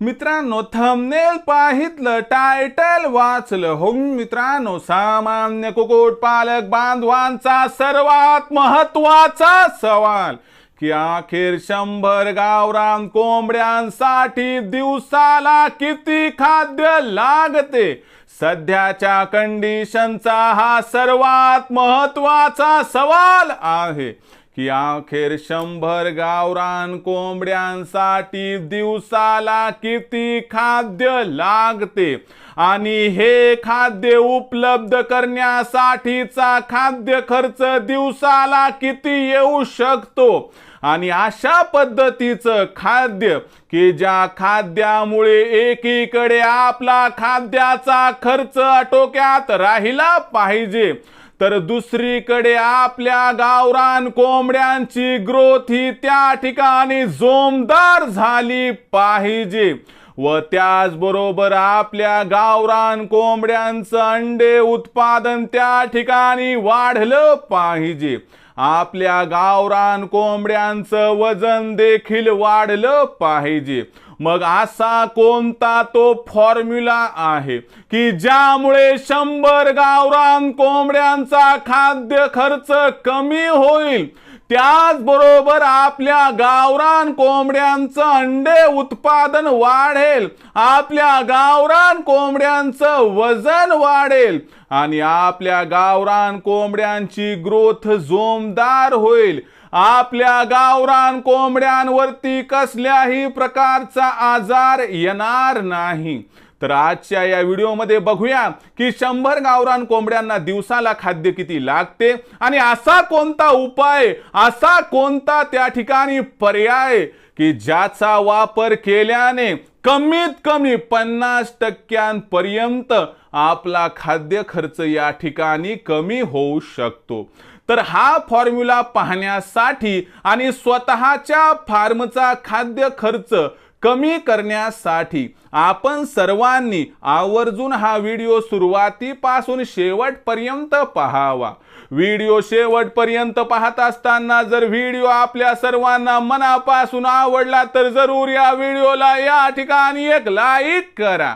मित्रांनो thumbnail पाहितलं title वाचलं. हो मित्रांनो सामान्य कुक्कुटपालक बांधवांचा सर्वात महत्त्वाचा सवाल की अखेर शंभर गावरान कोंबड्यांसाठी दिवसाला किती खाद्य लागते? सध्याच्या कंडिशनचा हा सर्वात महत्त्वाचा सवाल आहे. की अखेर शंभर गावरान कोंबड्यांसाठी दिवसाला किती खाद्य लागते? आणि हे खाद्य उपलब्ध करण्यासाठीचा खाद्य खर्च दिवसाला किती येऊ शकतो? आणि अशा पद्धतीचं खाद्य की ज्या खाद्यामुळे एकीकडे आपला खाद्याचा खर्च आटोक्यात राहिला पाहिजे तर दुसरीकडे आपल्या गावरान कोंबड्यांची ग्रोथ ही त्या ठिकाणी जोमदार झाली पाहिजे. व त्याचबरोबर आपल्या गावरान कोंबड्यांचं अंडे उत्पादन त्या ठिकाणी वाढलं पाहिजे. आपल्या गावरान कोंबड्यांचं वजन देखील वाढलं पाहिजे. मग असा कोणता तो फॉर्म्युला आहे की ज्यामुळे शंभर गावरान कोंबड्यांचा खाद्य खर्च कमी होईल? त्याचबरोबर आपल्या गावरान कोंबड्यांचं अंडे उत्पादन वाढेल. आपल्या गावरान कोंबड्यांचं वजन वाढेल. आणि आपल्या गावरान कोंबड्यांची ग्रोथ जोमदार होईल. आपल्या गावरान कोंबड्यांवरती कसल्याही प्रकारचा आजार येणार नाही. तर आजच्या या व्हिडिओमध्ये बघूया की शंभर गावरान कोंबड्यांना दिवसाला खाद्य किती लागते आणि असा कोणता उपाय असा कोणता त्या ठिकाणी पर्याय की ज्याचा वापर केल्याने कमीत कमी पन्नास टक्क्यांपर्यंत आपला खाद्य खर्च या ठिकाणी कमी होऊ शकतो. तर हा फॉर्म्युला पाहण्यासाठी आणि स्वतःच्या फार्मचा खाद्य खर्च कमी करण्यासाठी आपण सर्वांनी आवर्जून हा व्हिडिओ सुरुवातीपासून शेवटपर्यंत पाहावा. व्हिडिओ शेवटपर्यंत पाहत असताना जर व्हिडिओ आपल्या सर्वांना मनापासून आवडला तर जरूर या व्हिडिओला या ठिकाणी एक लाईक करा.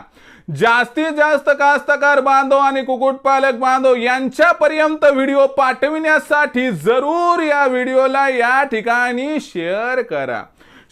जास्तीत जास्त कास्तकार बांधव आणि कुक्कुटपालक बांधव यांच्यापर्यंत व्हिडिओ पाठविण्यासाठी जरूर या व्हिडिओला या ठिकाणी शेअर करा.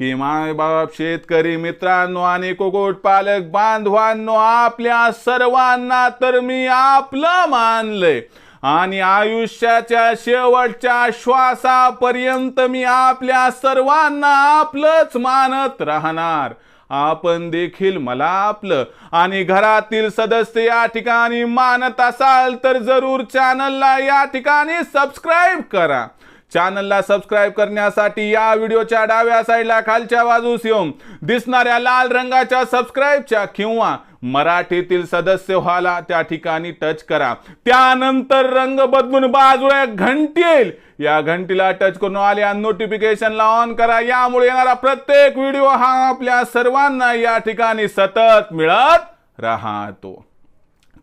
की मायबाप शेतकरी मित्रांनो आणि कुक्कुटपालक बांधवांनो आपल्या सर्वांना तर मी आपलं मानलंय. आणि आयुष्याच्या शेवटच्या श्वासापर्यंत मी आपल्या सर्वांना आपलंच मानत राहणार. आपण देखील मला आपलं. आणि घरातील सदस्य या ठिकाणी मानत असाल तर जरूर चॅनलला या ठिकाणी सबस्क्राईब करा. चॅनलला सबस्क्राईब करण्यासाठी या व्हिडिओच्या डाव्या साईडला खालच्या बाजूस येऊन दिसणाऱ्या लाल रंगाच्या सबस्क्राईबच्या किंवा मराठीतील सदस्य व्हाला त्या ठिकाणी टच करा. त्यानंतर रंग बदलून बाजूला घंटी येईल. या घंटीला टच करून आल्या नोटिफिकेशनला ऑन करा. यामुळे येणारा प्रत्येक व्हिडिओ हा आपल्या सर्वांना या ठिकाणी सतत मिळत राहतो.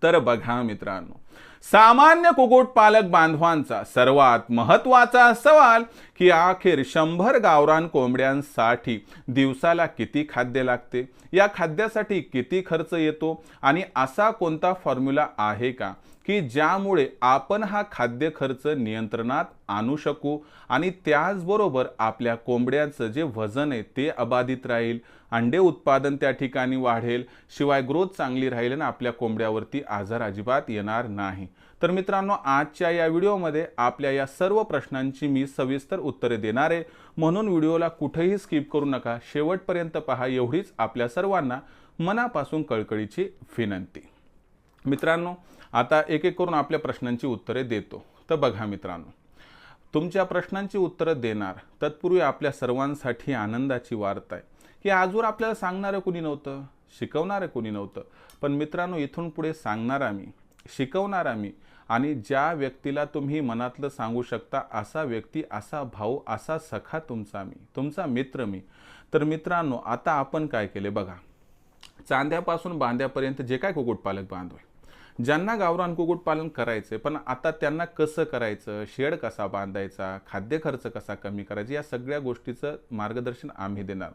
तर बघा मित्रांनो सामान्य कुक्कुटपालक बांधवांचा सर्वात महत्त्वाचा सवाल की अखेर शंभर गावरान कोंबड्यांसाठी दिवसाला किती खाद्य लागते? या खाद्यासाठी किती खर्च येतो? आणि असा कोणता फॉर्म्युला आहे का? की ज्यामुळे आपण हा खाद्य खर्च नियंत्रणात आणू शकू आणि त्याचबरोबर आपल्या कोंबड्यांचं जे वजन आहे ते अबाधित राहील अंडे उत्पादन त्या ठिकाणी वाढेल शिवाय ग्रोथ चांगली राहील आणि आपल्या कोंबड्यावरती आजार अजिबात येणार नाही. तर मित्रांनो आजच्या या व्हिडिओमध्ये आपल्या या सर्व प्रश्नांची मी सविस्तर उत्तरे देणार आहे. म्हणून व्हिडिओला कुठेही स्किप करू नका. शेवटपर्यंत पहा एवढीच आपल्या सर्वांना मनापासून कळकळीची विनंती. मित्रांनो आता एक एक करून आपल्या प्रश्नांची उत्तरे देतो. तर बघा मित्रांनो तुमच्या प्रश्नांची उत्तरं देणार तत्पूर्वी आपल्या सर्वांसाठी आनंदाची वार्ता आहे. की आजवर आपल्याला सांगणारं कुणी नव्हतं? शिकवणारं कुणी नव्हतं? पण मित्रांनो इथून पुढे सांगणारा मी शिकवणारा मी आणि ज्या व्यक्तीला तुम्ही मनातलं सांगू शकता असा व्यक्ती असा भाऊ असा सखा तुमचा मी तुमचा मित्र मी. तर मित्रांनो आता आपण काय केले बघा. चांद्यापासून बांध्यापर्यंत जे काय कुक्कुटपालक बांधवे ज्यांना गावरान कुक्कुटपालन करायचं पण आता त्यांना कसं करायचं शेड कसा बांधायचा खाद्य खर्च कसा कमी करायचा या सगळ्या गोष्टीचं मार्गदर्शन आम्ही देणार.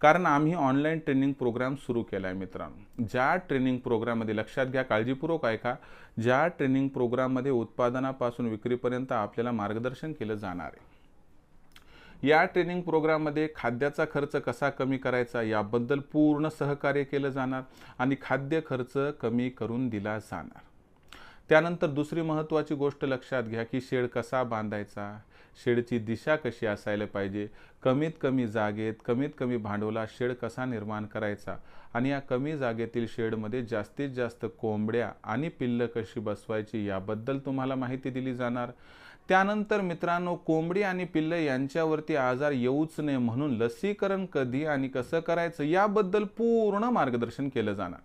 कारण आम्ही ऑनलाईन ट्रेनिंग प्रोग्राम सुरू केला आहे मित्रांनो. ज्या ट्रेनिंग प्रोग्राममध्ये लक्षात घ्या काळजीपूर्वक ऐका. ज्या ट्रेनिंग प्रोग्राममध्ये उत्पादनापासून विक्रीपर्यंत आपल्याला मार्गदर्शन केलं जाणार आहे. या ट्रेनिंग प्रोग्राममध्ये खाद्याचा खर्च कसा कमी करायचा याबद्दल पूर्ण सहकार्य केलं जाणार आणि खाद्य खर्च कमी करून दिला जाणार. त्यानंतर दुसरी महत्त्वाची गोष्ट लक्षात घ्या की शेड कसा बांधायचा शेडची दिशा कशी असायला पाहिजे कमीत कमी जागेत कमीत कमी भांडवलात शेड कसा निर्माण करायचा आणि या कमी जागेतील शेडमध्ये जास्तीत जास्त कोंबड्या आणि पिल्लं कशी बसवायची याबद्दल तुम्हाला माहिती दिली जाणार. त्यानंतर मित्रांनो कोंबडी आणि पिल्ल यांच्यावरती आजार येऊच नये म्हणून लसीकरण कधी आणि कसं करायचं याबद्दल पूर्ण मार्गदर्शन केलं जाणार.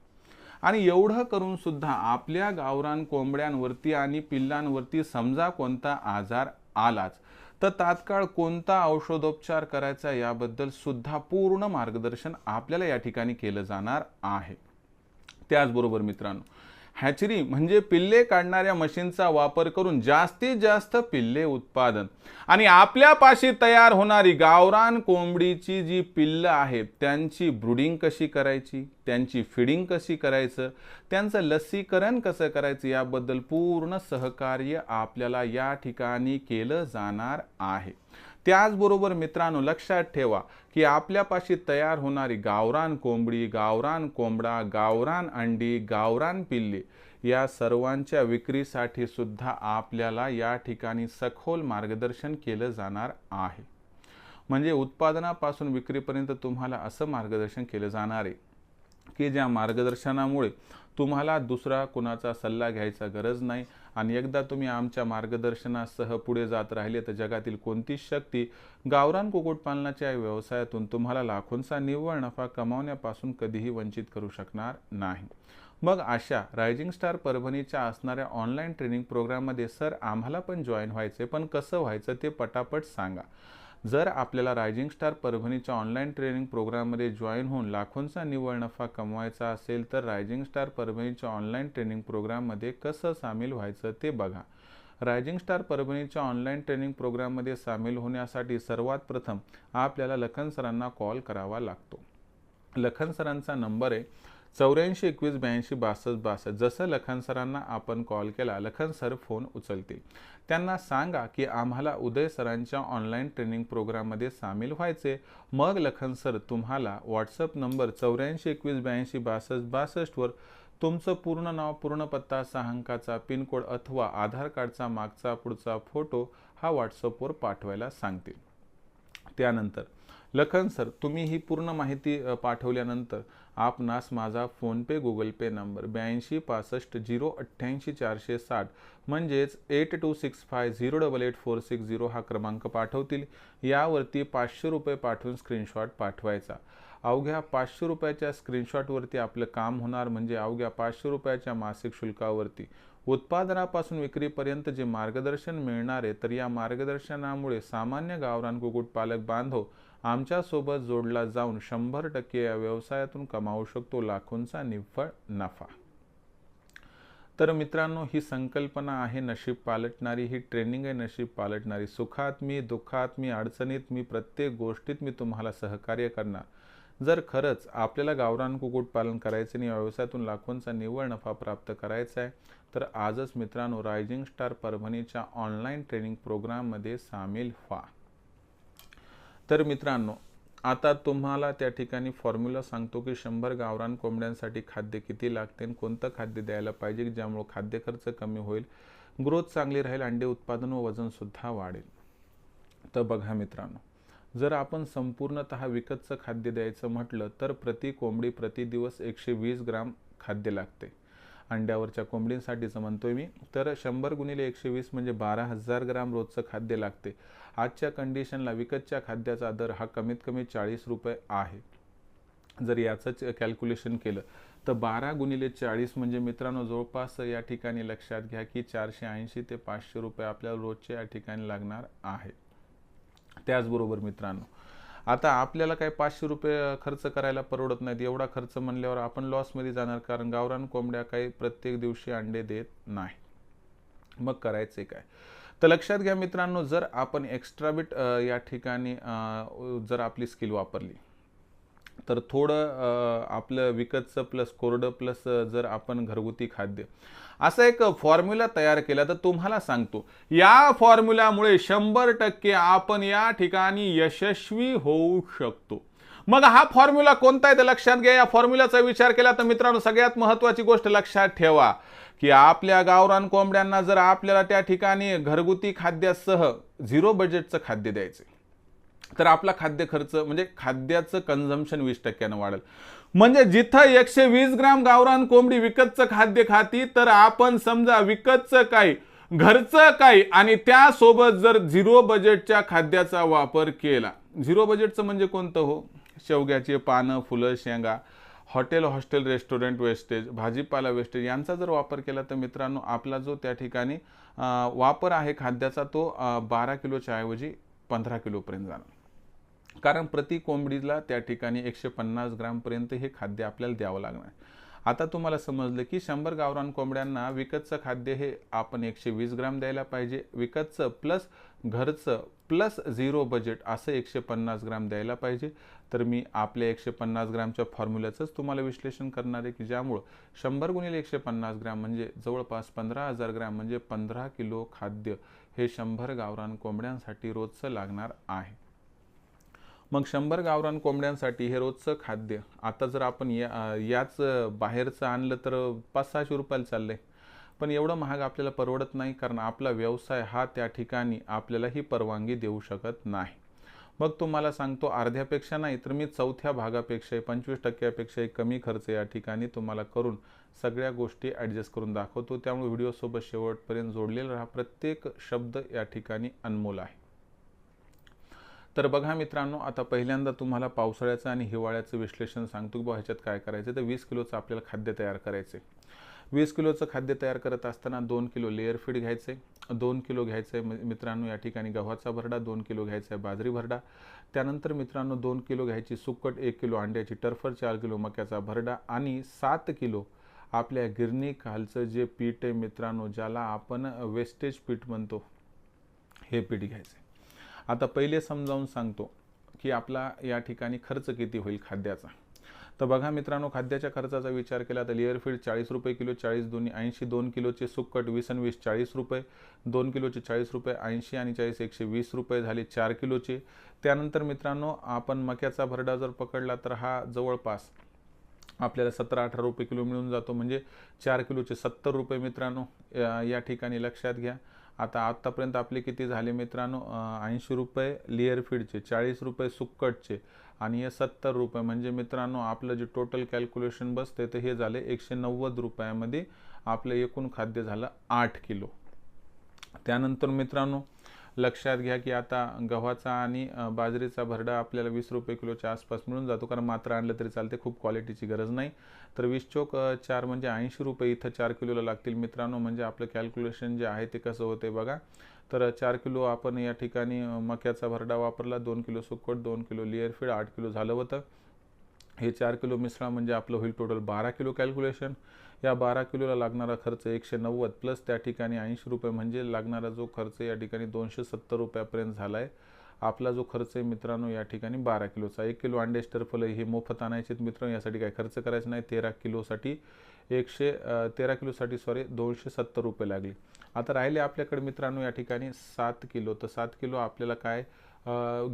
आणि एवढं करून सुद्धा आपल्या गावरान कोंबड्यांवरती आणि पिल्लांवरती समजा कोणता आजार आलाच तर तात्काळ कोणता औषधोपचार करायचा याबद्दल सुद्धा पूर्ण मार्गदर्शन आपल्याला या ठिकाणी केलं जाणार आहे. त्याचबरोबर मित्रांनो हॅचरी म्हणजे पिल्ले काढणाऱ्या मशीनचा वापर करून जास्तीत जास्त पिल्ले उत्पादन. आणि आपल्यापाशी तयार होणारी गावरान कोंबडीची जी पिल्लं आहेत त्यांची ब्रुडिंग कशी करायची त्यांची फिडिंग कशी करायचं त्यांचं लसीकरण कसं करायचं याबद्दल पूर्ण सहकार्य आपल्याला या ठिकाणी केलं जाणार आहे. त्याचबरोबर मित्रांनो लक्षात ठेवा की आपल्यापाशी तयार होणारी गावरान कोंबडी गावरान कोंबडा गावरान अंडी गावरान पिल्ली या सर्वांच्या विक्रीसाठी सुद्धा आपल्याला या ठिकाणी सखोल मार्गदर्शन केलं जाणार आहे. म्हणजे उत्पादनापासून विक्रीपर्यंत तुम्हाला असं मार्गदर्शन केलं जाणार आहे की ज्या मार्गदर्शनामुळे तुम्हाला दुसरा कुणाचा सल्ला घ्यायचा गरज नाही. आणि एकदा तुम्ही आमच्या मार्गदर्शनासह पुढे जात राहिले तर जगातील कोणतीच शक्ती गावरान कुक्कुटपालनाच्या व्यवसायातून तुम्हाला लाखोंचा निव्वळ नफा कमावण्यापासून कधीही वंचित करू शकणार नाही. मग अशा रायझिंग स्टार परभणीच्या असणाऱ्या ऑनलाईन ट्रेनिंग प्रोग्राममध्ये सर आम्हाला पण जॉईन व्हायचे पण कसं व्हायचं ते पटापट सांगा. जर आपल्याला रायझिंग स्टार परभणीच्या ऑनलाईन ट्रेनिंग प्रोग्राममध्ये जॉईन होऊन लाखोंचा निव्वळ नफा कमवायचा असेल तर रायझिंग स्टार परभणीच्या ऑनलाईन ट्रेनिंग प्रोग्राममध्ये कसं सामील व्हायचं ते बघा. रायझिंग स्टार परभणीच्या ऑनलाईन ट्रेनिंग प्रोग्राममध्ये सामील होण्यासाठी सर्वात प्रथम आपल्याला लखन सरांना कॉल करावा लागतो. लखन सरांचा नंबर आहे चौऱ्याऐंशी एकवीस ब्याऐंशी बासष्ट बासष्ट जसं लखन सरांना आपण कॉल केला लखन सर फोन उचलतील. त्यांना सांगा की आम्हाला उदय सरांच्या ऑनलाईन ट्रेनिंग प्रोग्राममध्ये सामील व्हायचे मग लखन सर तुम्हाला व्हॉट्सअप नंबर चौऱ्याऐंशी एकवीस ब्याऐंशी बासष्ट बासष्टवर तुमचं पूर्ण नाव पूर्ण पत्ता सहा अंकाचा पिनकोड अथवा आधार कार्डचा मागचा पुढचा फोटो हा व्हॉट्सअपवर पाठवायला सांगतील. त्यानंतर लखन सर तुम्ही ही पूर्ण माहिती पाठवल्यानंतर आपणास माझा फोनपे गुगल पे नंबर ब्याऐंशी पासष्ट झिरो अठ्ठ्याऐंशी चारशे साठ म्हणजेच eight two six five zero double eight four six zero हा क्रमांक पाठवतील. यावरती पाचशे रुपये पाठवून स्क्रीनशॉट पाठवायचा. अवघ्या पाचशे रुपयाच्या स्क्रीनशॉटवरती आपलं काम होणार म्हणजे अवघ्या पाचशे रुपयाच्या मासिक शुल्कावरती. उत्पादनापासून विक्रीपर्यंत जे मार्गदर्शन मिळणार आहे तर या मार्गदर्शनामुळे सामान्य गावरान कुक्कुटपालक बांधव आमच्यासोबत जोडला जाऊन शंभर टक्के या व्यवसायातून कमावू शकतो लाखोंचा निव्वळ नफा. तर मित्रांनो ही संकल्पना आहे नशीब पालटणारी ही ट्रेनिंग आहे नशीब पालटणारी. सुखात मी दुःखात मी अडचणीत मी प्रत्येक गोष्टीत मी तुम्हाला सहकार्य करणार. जर खरंच आपल्याला गावरान कुक्कुटपालन करायचं आणि या व्यवसायातून लाखोंचा निव्वळ नफा प्राप्त करायचा आहे तर आजच मित्रांनो रायझिंग स्टार परभणीच्या ऑनलाईन ट्रेनिंग प्रोग्राममध्ये सामील व्हा. तर मित्रांनो आता तुम्हाला त्या ठिकाणी फॉर्म्युला सांगतो की शंभर गावरान कोंबड्यांसाठी खाद्य किती लागते आणि कोणतं खाद्य द्यायला पाहिजे ज्यामुळे खाद्य खर्च कमी होईल ग्रोथ चांगली राहील अंडे उत्पादन व वजनसुद्धा वाढेल. तर बघा मित्रांनो जर आपण संपूर्णतः विकतचं खाद्य द्यायचं म्हटलं तर प्रति कोंबडी प्रति दिवस एकशे वीस ग्राम खाद्य लागते. अंड्यावरच्या कोंबडींसाठीचं म्हणतोय मी तर शंभर गुणिले एकशे वीस म्हणजे बारा हजार ग्राम रोजचं खाद्य लागते. आजच्या कंडिशनला विकतच्या खाद्याचा दर हा कमीत कमी चाळीस रुपये आहे. जर याचंच कॅल्क्युलेशन केलं तर बारा गुणिले चाळीस म्हणजे मित्रांनो जवळपास या ठिकाणी लक्षात घ्या की चारशे ऐंशी ते पाचशे रुपये आपल्याला रोजच्या या ठिकाणी लागणार आहे. त्याचबरोबर मित्रांनो आता आपल्याला काय पाचशे रुपये खर्च करायला परवडत नाहीत. एवढा खर्च म्हणल्यावर आपण लॉसमध्ये जाणार कारण गावरान कोंबड्या काही प्रत्येक दिवशी अंडे देत नाही. मग करायचे काय? तर लक्षात घ्या मित्रांनो जर आपण एक्स्ट्रा बिट या ठिकाणी जर आपली स्किल वापरली तर थोडं आपलं विकतचं प्लस कोरडं प्लस जर आपण घरगुती खाद्य असं एक फॉर्म्युला तयार केला तर तुम्हाला सांगतो या फॉर्म्युल्यामुळे शंभर टक्के आपण या ठिकाणी यशस्वी होऊ शकतो. मग हा फॉर्म्युला कोणता आहे? तर लक्षात घ्या या फॉर्म्युलाचा विचार केला तर मित्रांनो सगळ्यात महत्त्वाची गोष्ट लक्षात ठेवा. की आपल्या गावरान कोंबड्यांना जर आपल्याला त्या ठिकाणी घरगुती खाद्यासह झिरो बजेटचं खाद्य द्यायचं तर आपला खाद्य खर्च म्हणजे खाद्याचं कन्झम्पन वीस टक्क्यानं वाढेल. म्हणजे जिथं एकशे वीस ग्राम गावरान कोंबडी विकतचं खाद्य खाती तर आपण समजा विकतचं काही घरचं काही आणि त्यासोबत जर झिरो बजेटच्या खाद्याचा वापर केला. झिरो बजेटचं म्हणजे कोणतं हो? शेवग्याचे पानं फुलं शेंगा. हॉटेल हॉस्टेल रेस्टॉरंट वेस्टेज भाजीपाला वेस्टेज यांचा जर वापर केला तर मित्रांनो आपला जो त्या ठिकाणी वापर आहे खाद्याचा तो बारा किलोच्या ऐवजी पंधरा किलोपर्यंत जाणार. कारण प्रति कोंबडीला त्या ठिकाणी एकशे पन्नास ग्रामपर्यंत हे खाद्य आपल्याला द्यावं लागणार आता तुम्हाला समजलं की शंभर गावरान कोंबड्यांना विकतचं खाद्य हे आपण एकशे वीस ग्राम द्यायला पाहिजे. विकतचं प्लस घरचं प्लस झिरो बजेट असं एकशे पन्नास ग्राम द्यायला पाहिजे. तर मी आपल्या एकशे पन्नास ग्रामच्या फॉर्म्युल्याचंच तुम्हाला विश्लेषण करणार आहे की ज्यामुळं शंभर गुणिले एकशे पन्नास ग्राम म्हणजे जवळपास पंधरा हजार ग्रॅम म्हणजे पंधरा किलो खाद्य हे शंभर गावरान कोंबड्यांसाठी रोजचं लागणार आहे. मग शंभर गावरान कोंबड्यांसाठी हे रोजचं खाद्य आता जर आपण या याच बाहेरचं आणलं तर पाच सहाशे रुपयाला चाललंय. पण एवढं महाग आपल्याला परवडत नाही कारण आपला व्यवसाय हा त्या ठिकाणी आपल्याला ही परवानगी देऊ शकत नाही. मग तुम्हाला सांगतो अर्ध्यापेक्षा नाही तर मी चौथ्या भागापेक्षाही पंचवीस टक्क्यापेक्षाही कमी खर्च या ठिकाणी तुम्हाला करून सगळ्या गोष्टी ॲडजस्ट करून दाखवतो. त्यामुळे व्हिडिओसोबत शेवटपर्यंत जोडलेला राहा. प्रत्येक शब्द या ठिकाणी अनमोल आहे. तर बघा मित्रांनो आता पहिल्यांदा तुम्हाला पावसाळ्याचं आणि हिवाळ्याचं विश्लेषण सांगतो की बा ह्याच्यात काय करायचं? तर वीस किलोचं आपल्याला खाद्य तयार करायचे वीस किलोचं खाद्य तयार करत असताना दोन किलो लेअर फीड घ्यायचे दोन किलो घ्यायचं आहे मित्रांनो या ठिकाणी गव्हाचा भरडा दोन किलो घ्यायचा आहे बाजरी भरडा. त्यानंतर मित्रांनो दोन किलो घ्यायची सुक्कट एक किलो अंड्याची टर्फर चार किलो मक्याचा भरडा आणि सात किलो आपल्या गिरणी खालचं जे पीठ आहे मित्रांनो ज्याला आपण वेस्टेज पीठ म्हणतो हे पीठ घ्यायचं. आता पहिले समजावून सांगतो की आपला या ठिकाणी खर्च किती होईल खाद्याचा. तर बघा मित्रांनो खाद्याच्या खर्चाचा विचार केला तर लिअर चाळीस रुपये किलो चाळीस दोन्ही ऐंशी दोन किलोचे सुक्कट वीस आणि वीस चाळीस रुपये दोन किलोचे चाळीस रुपये ऐंशी आणि चाळीस एकशे वीस रुपये झाले चार किलोचे. त्यानंतर मित्रांनो आपण मक्याचा भरडा जर पकडला तर हा जवळपास आपल्याला सतरा अठरा रुपये किलो मिळून जातो. म्हणजे चार किलोचे सत्तर रुपये मित्रांनो या ठिकाणी लक्षात घ्या. आता आत्तापर्यंत आपले किती झाले मित्रांनो? ऐंशी रुपये लेअरफीडचे चाळीस रुपये सुक्कटचे आणि हे सत्तर रुपये. म्हणजे मित्रांनो आपलं जे टोटल कॅल्क्युलेशन बसते तर हे झाले एकशे नव्वद रुपयामध्ये आपलं एकूण खाद्य झालं आठ किलो. त्यानंतर मित्रांनो लक्षात घ्या की आता गव्हाचा आणि बाजरीचा भरडा आपल्याला वीस रुपये किलोच्या आसपास मिळून जातो कारण मात्र आणलं तरी चालते खूप क्वालिटीची गरज नाही. तर वीस चोक चार म्हणजे ऐंशी रुपये इथं चार किलोला लागतील मित्रांनो. म्हणजे आपलं कॅल्क्युलेशन जे आहे ते कसं होते बघा तर चार किलो आपण या ठिकाणी मक्याचा भरडा वापरला दोन किलो सुक्कट दोन किलो लिअर फीड आठ किलो झालं होतं. हे चार किलो मिश्रण म्हणजे आपलं होईल टोटल बारा किलो कॅल्क्युलेशन या बारा किलोला लागणारा खर्च एकशे नव्वद प्लस त्या ठिकाणी ऐंशी रुपये म्हणजे लागणारा जो खर्च या ठिकाणी दोनशे सत्तर रुपयापर्यंत झाला आहे आपला जो खर्च आहे मित्रांनो या ठिकाणी बारा किलोचा. एक किलो अंडे स्टरफल हे मोफत आणायचे मित्रांनो यासाठी काय खर्च करायचं नाही. तेरा किलोसाठी एकशे तेरा किलोसाठी सॉरी दोनशे सत्तर रुपये लागले. आता राहिले आपल्याकडे मित्रांनो या ठिकाणी सात किलो. तर सात किलो आपल्याला काय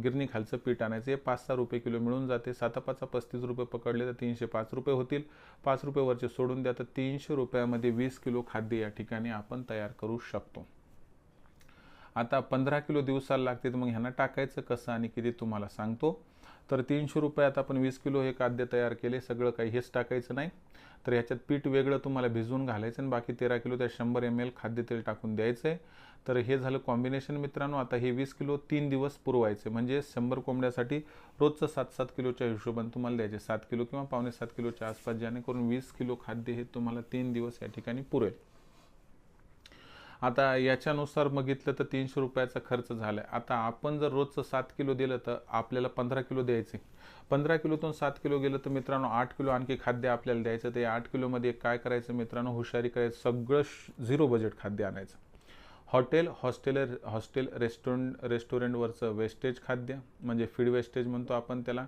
गिरणी खालचं पीठ आणायचं हे पाच सहा रुपये किलो मिळून जाते. सात पाचा पस्तीस रुपये पकडले तर तीनशे पाच रुपये होतील. पाच रुपये वरचे सोडून द्या तर तीनशे रुपयामध्ये वीस किलो खाद्य या ठिकाणी आपण तयार करू शकतो. आता पंधरा किलो दिवसाला लागते. तर मग ह्यांना टाकायचं कसं आणि किती तुम्हाला सांगतो. तर तीनशे रुपयात आपण वीस किलो हे खाद्य तयार केले सगळं काही हेच टाकायचं नाही. तर ह्याच्यात पीठ वेगळं तुम्हाला भिजवून घालायचं आणि बाकी तेरा किलो त्या शंभर एम एल खाद्यतेल टाकून द्यायचं आहे तर हे झालं कॉम्बिनेशन मित्रांनो. आता हे वीस किलो तीन दिवस पुरवायचे. म्हणजे शंभर कोंबड्यासाठी रोजचं सात सात किलोच्या हिशोबाने तुम्हाला द्यायचे. सात किलो किंवा पावणे सात किलोच्या आसपास जेणेकरून वीस किलो खाद्य हे तुम्हाला तीन दिवस या ठिकाणी पुरेल. आता याच्यानुसार बघितलं तर तीनशे रुपयाचा खर्च झाला आहे आता आपण जर रोजचं सात किलो दिलं तर आपल्याला पंधरा किलो द्यायचे. पंधरा किलोतून सात किलो गेलं तर मित्रांनो आठ किलो आणखी खाद्य आपल्याला द्यायचं. ते आठ किलोमध्ये काय करायचं मित्रांनो हुशारी करायचं. सगळं झिरो बजेट खाद्य आणायचं. हॉटेल हॉस्टेल हॉस्टेल रेस्टॉरंट रेस्टॉरंटवरचं वेस्टेज खाद्य म्हणजे फीड वेस्टेज म्हणतो आपण त्याला.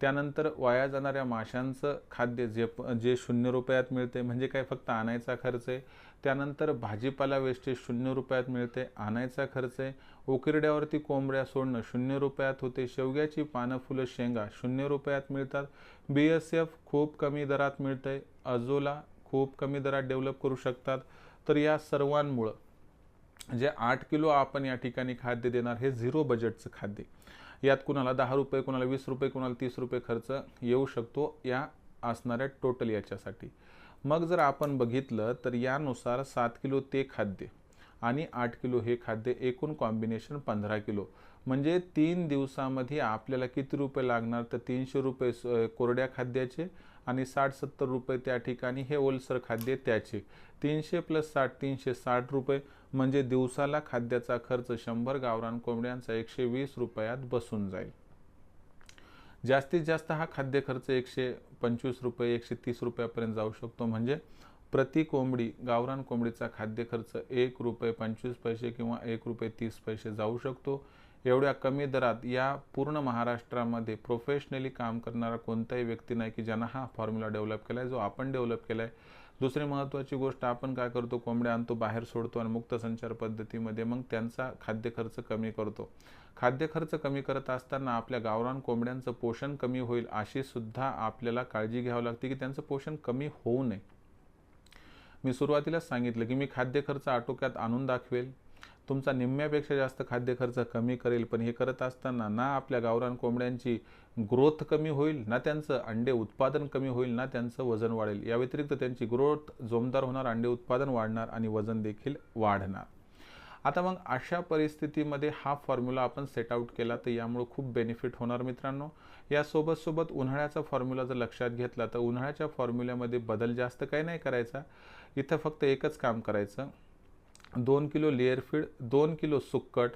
त्यानंतर वाया जाणाऱ्या माशांचं खाद्य जे जे शून्य रुपयात मिळते म्हणजे काय फक्त आणायचा खर्च आहे? त्यानंतर भाजीपाला वेस्टेज शून्य रुपयात मिळते आणायचा खर्च आहे. उकिरड्यावरती कोंबड्या सोडणं शून्य रुपयात होते. शेवग्याची पानं फुलं शेंगा शून्य रुपयात मिळतात. बी एस एफ खूप कमी दरात मिळते. अजोला खूप कमी दरात डेव्हलप करू शकतात. तर या सर्वांमुळं जे आठ किलो आपण या ठिकाणी खाद्य देणार हे झिरो बजेटचं खाद्य. यात कुणाला दहा रुपये कुणाला वीस रुपये कुणाला तीस रुपये खर्च येऊ शकतो या असणाऱ्या टोटल याच्यासाठी. मग जर आपण बघितलं तर यानुसार सात किलो ते खाद्य आणि आठ किलो हे खाद्य एकूण कॉम्बिनेशन पंधरा किलो. म्हणजे तीन दिवसामध्ये आपल्याला किती रुपये लागणार? तर तीनशे रुपये कोरड्या खाद्याचे आणि साठ सत्तर रुपये त्या ठिकाणी हे ओलसर खाद्य त्याचे. तीनशे प्लस साठ तीनशे साठ रुपये. म्हणजे दिवसाला खाद्याचा खर्च शंभर गावरान कोंबड्यांचा एकशे वीस रुपयात बसून जाईल. जास्तीत जास्त हा खाद्य खर्च एकशे पंचवीस रुपये एकशे तीस रुपयापर्यंत जाऊ शकतो. म्हणजे प्रति कोंबडी गावरान कोंबडीचा खाद्य खर्च एक रुपये पंचवीस पैसे किंवा एक रुपये तीस पैसे जाऊ शकतो. एवढ्या कमी दरात या पूर्ण महाराष्ट्रामध्ये प्रोफेशनली काम करणारा कोणताही व्यक्ती नाही की ज्यांना हा फॉर्म्युला डेव्हलप केला आहे जो आपण डेव्हलप केला आहे दुसरी महत्त्वाची गोष्ट आपण काय करतो? कोंबड्या आणतो बाहेर सोडतो आणि मुक्त संचार पद्धतीमध्ये मग त्यांचा खाद्य खर्च कमी करतो. खाद्य खर्च कमी करत असताना आपल्या गावरान कोंबड्यांचं पोषण कमी होईल अशी सुद्धा आपल्याला काळजी घ्यावी लागते की त्यांचं पोषण कमी होऊ नये. मी सुरुवातीलाच सांगितलं की मी खाद्य खर्च आटोक्यात आणून दाखवेल. तुमचा निम्म्यापेक्षा जास्त खाद्य खर्च कमी करेल पण हे करत असताना ना आपल्या गावरान कोंबड्यांची ग्रोथ कमी होईल ना त्यांचं अंडे उत्पादन कमी होईल ना त्यांचं वजन वाढेल. या व्यतिरिक्त त्यांची ग्रोथ जोमदार होणार अंडे उत्पादन वाढणार आणि वजन देखील वाढणार. आता मग अशा परिस्थितीमध्ये हा फॉर्म्युला आपण सेट आउट केला तर यामुळे खूप बेनिफिट होणार मित्रांनो. यासोबत सोबत उन्हाळ्याचा फॉर्म्युला जर लक्षात घेतला तर उन्हाळ्याच्या फॉर्म्युल्यामध्ये बदल जास्त काही नाही करायचा. इथं फक्त एकच काम करायचं. दोन किलो लेअर फीड दोन किलो सुक्कट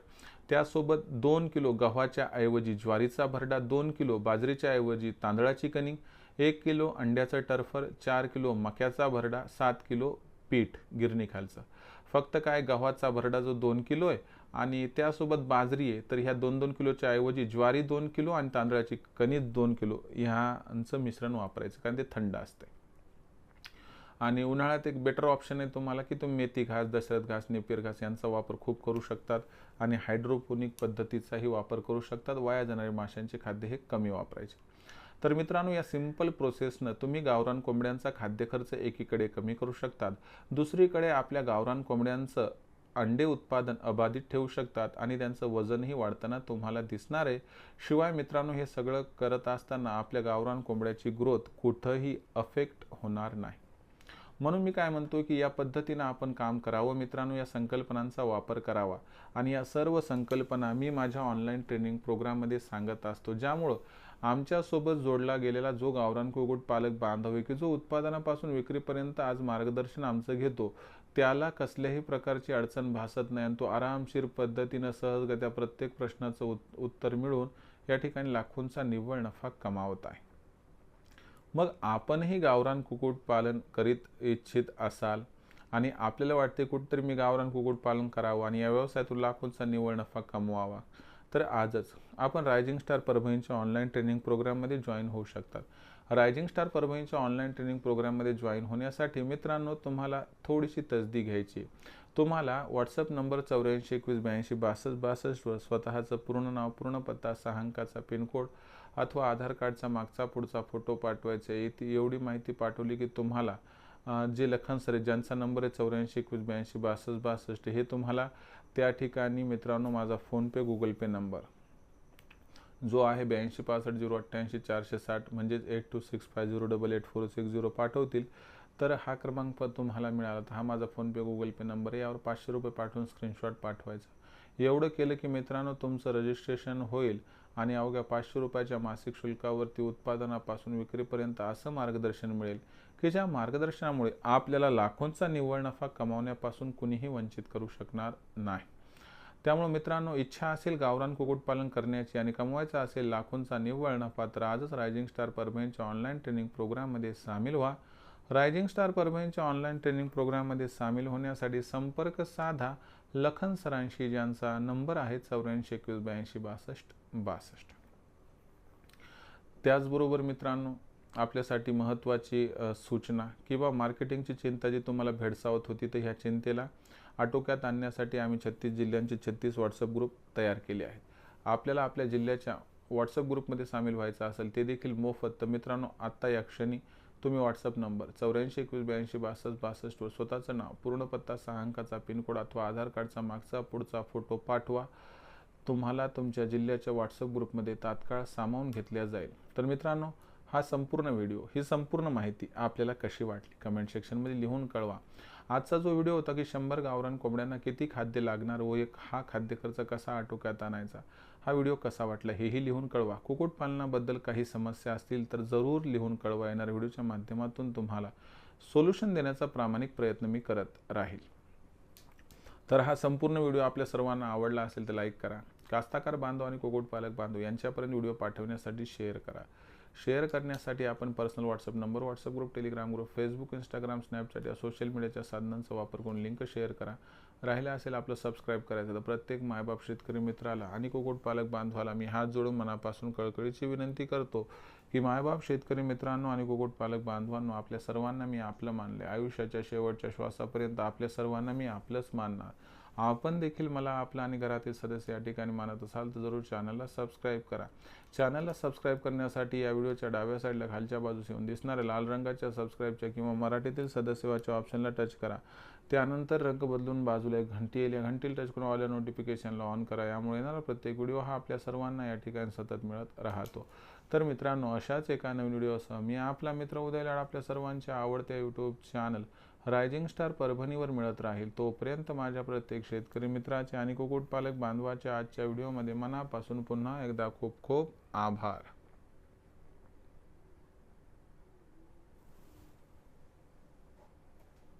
त्यासोबत दोन किलो गव्हाच्या ऐवजी ज्वारीचा भरडा दोन किलो बाजरीच्या ऐवजी तांदळाची कणी एक किलो अंड्याचं टर्फर चार किलो मक्याचा भरडा सात किलो पीठ गिरणीखालचं फक्त काय गव्हाचा भरडा जो दोन किलो आहे आणि त्यासोबत बाजरी आहे तर ह्या दोन दोन किलोच्या ऐवजी ज्वारी दोन किलो आणि तांदळाची कणी दोन किलो ह्यांचं मिश्रण वापरायचं कारण ते थंड असते आणि उन्हाळ्यात एक बेटर ऑप्शन आहे तुम्हाला की तुम्ही मेथी घास दशरथ घास नेपियर घास यांचा वापर खूप करू शकतात आणि हायड्रोपोनिक पद्धतीचाही वापर करू शकतात. वाया जाणारे माशांचे खाद्य हे कमी वापरायचे. तर मित्रांनो या सिंपल प्रोसेसनं तुम्ही गावरान कोंबड्यांचा खाद्य खर्च एकीकडे कमी करू शकतात. दुसरीकडे आपल्या गावरान कोंबड्यांचं अंडे उत्पादन अबाधित ठेवू शकतात आणि त्यांचं वजनही वाढताना तुम्हाला दिसणार आहे. शिवाय मित्रांनो हे सगळं करत असताना आपल्या गावरान कोंबड्याची ग्रोथ कुठंही अफेक्ट होणार नाही. म्हणून मी काय म्हणतो की या पद्धतीनं आपण काम करावं. मित्रांनो या संकल्पनांचा वापर करावा. आणि या सर्व संकल्पना मी माझ्या ऑनलाईन ट्रेनिंग प्रोग्राममध्ये सांगत असतो. ज्यामुळं आमच्यासोबत जोडला गेलेला जो गावरान कुकुट पालक बांधव की जो उत्पादनापासून विक्रीपर्यंत आज मार्गदर्शन आमचं घेतो त्याला कसल्याही प्रकारची अडचण भासत नाही आणि तो आरामशीर पद्धतीनं सहजगत्या प्रत्येक प्रश्नाचं उत उत्तर मिळून या ठिकाणी लाखोंचा निव्वळ नफा कमावत आहे. मग आपणही गावरान कुक्कुटपालन करीत इच्छित असाल आणि आपल्याला वाटते कुठेतरी मी गावरान कुक्कुटपालन करावं आणि या व्यवसायातून लाखोंचा निव्वळ नफा कमवावा. तर आजच आपण रायझिंग स्टार परभणीच्या ऑनलाईन ट्रेनिंग प्रोग्राममध्ये जॉईन होऊ शकतात. रायझिंग स्टार परभणीच्या ऑनलाईन ट्रेनिंग प्रोग्राममध्ये जॉईन होण्यासाठी मित्रांनो तुम्हाला थोडीशी तसदी घ्यायची तुम्हाला व्हॉट्सअप नंबर चौऱ्याऐंशी एकवीस ब्याऐंशी बासष्ट बासष्टवर स्वतःचं पूर्ण नाव पूर्ण पत्ता सहा अंकाचा पिनकोड अथवा आधार कार्डचा मागचा पुढचा फोटो पाठवायचा आहे ती एवढी माहिती पाठवली की तुम्हाला जे लखन सर ज्यांचा नंबर आहे चौऱ्याऐंशी एकवीस ब्याऐंशी बासष्ट बासष्ट हे तुम्हाला त्या ठिकाणी मित्रांनो माझा फोनपे गुगल पे नंबर. जो आहे ब्याऐंशी पासष्ट झिरो अठ्ठ्याऐंशी चारशे साठ म्हणजेच eight two six five zero double eight four six zero पाठवतील. तर हा क्रमांक तुम्हाला मिळाला. तर हा माझा फोनपे गुगल पे नंबर आहे. यावर पाचशे रुपये पाठवून स्क्रीनशॉट पाठवायचा. एवढं केलं की मित्रांनो तुमचं रजिस्ट्रेशन होईल. आणि अवघ्या पाचशे रुपयाच्या मासिक शुल्कावरती उत्पादनापासून विक्रीपर्यंत असं मार्गदर्शन मिळेल की ज्या मार्गदर्शनामुळे आपल्याला लाखोंचा निव्वळ नफा कमावण्यापासून कुणीही वंचित करू शकणार नाही. त्यामुळे मित्रांनो इच्छा असेल गावरान कुक्कुटपालन करण्याची आणि कमवायचा असेल लाखोंचा निव्वळ नफा तर आजच रायझिंग स्टार परभणीच्या ऑनलाईन ट्रेनिंग प्रोग्राममध्ये सामील व्हा. रायझिंग स्टार परभणीच्या ऑनलाईन ट्रेनिंग प्रोग्राममध्ये सामील होण्यासाठी संपर्क साधा. लखन सरांशी ज्यांचा नंबर आहे चौऱ्याऐंशी एकवीस ब्याऐंशी बासष्ट बासष्ट. त्याचबरोबर मित्रांनो आपल्यासाठी महत्त्वाची सूचना किंवा मार्केटिंगची चिंता जी तुम्हाला भेडसावत होती तर ह्या चिंतेला आटोक्यात आणण्यासाठी आम्ही छत्तीस जिल्ह्यांचे छत्तीस व्हॉट्सअप ग्रुप तयार केले आहेत. आपल्याला आपल्या जिल्ह्याच्या व्हॉट्सअप ग्रुपमध्ये सामील व्हायचं असेल ते देखील मोफत. तर मित्रांनो आत्ता या क्षणी तुम्ही व्हॉट्सअप नंबर चौऱ्याऐंशी एकवीस ब्याऐंशी बासष्ट बासष्टवर स्वतःचं नाव पूर्ण पत्ता सहा अंकाचा पिनकोड अथवा आधार कार्डचा मागचा पुढचा फोटो पाठवा. तुम्हाला तुमच्या जिल्ह्याच्या व्हॉट्सअप ग्रुपमध्ये तात्काळ सामावून घेतल्या जाईल. तर मित्रांनो हा संपूर्ण व्हिडिओ ही संपूर्ण माहिती आपल्याला कशी वाटली? कमेंट सेक्शनमध्ये लिहून कळवा. आजचा जो व्हिडिओ होता की शंभर गावरान कोंबड्यांना किती खाद्य लागणार व एक हा खाद्य खर्च कसा आटोक्यात आणायचा हा व्हिडिओ कसा वाटला हेही लिहून कळवा. कुक्कुटपालनाबद्दल काही समस्या असतील तर जरूर लिहून कळवा येणार व्हिडिओच्या माध्यमातून तुम्हाला. सोल्युशन देण्याचा प्रामाणिक प्रयत्न मी करत राहील. तर हा संपूर्ण व्हिडिओ आपल्या सर्वांना आवडला असेल तर लाईक करा. कास्ताकार बांधव आणि कुक्कुटपालक बांधव यांच्यापर्यंत व्हिडिओ पाठवण्यासाठी शेअर करा. शेअर करण्यासाठी आपण personal WhatsApp number WhatsApp group Telegram group Facebook Instagram Snapchat या सोशल मीडियाच्या साधनांचा वापर करून लिंक शेअर करा. राहिलं असेल आपलं सबस्क्राईब करायचं तर प्रत्येक मायबाप शेतकरी मित्राला आणि कुक्कुटपालक बांधवाला मी हात जोडून मनापासून कळकळीची विनंती करतो की मायबाप शेतकरी मित्रांनो आणि कुक्कुटपालक बांधवांनो आपल्या सर्वांना मी आपलं मानले आयुष्याच्या शेवटच्या श्वासापर्यंत आपल्या सर्वांना मी आपलंच मानणार. आपण देखील मला आपला आणि घरातील सदस्य या ठिकाणी मानत असाल तर जरूर चॅनलला सबस्क्राईब करा. चॅनलला सबस्क्राईब करण्यासाठी या व्हिडिओच्या डाव्या साईडला खालच्या बाजूस येऊन दिसणाऱ्या लाल रंगाच्या सबस्क्राईबच्या किंवा मराठीतील सदस्यवाच्या ऑप्शनला टच करा. त्यानंतर रंग बदलून बाजूला एक घंटी येईल. या घंटीला टच करून ऑल नोटिफिकेशनला ऑन करा. यामुळे येणारा प्रत्येक व्हिडिओ हा आपल्या सर्वांना या ठिकाणी सतत मिळत राहतो. तर मित्रांनो अशाच एका नवीन व्हिडिओसह मी आपला मित्र उदय लाड आपल्या सर्वांच्या आवडत्या यूट्यूब चॅनल रायझिंग स्टार परभणीवर मिळत राहील तोपर्यंत माझ्या प्रत्येक शेतकरी मित्राचे आणि कुक्कुटपालक बांधवाच्या आजच्या व्हिडिओमध्ये मनापासून पुन्हा एकदा खूप खूप आभार.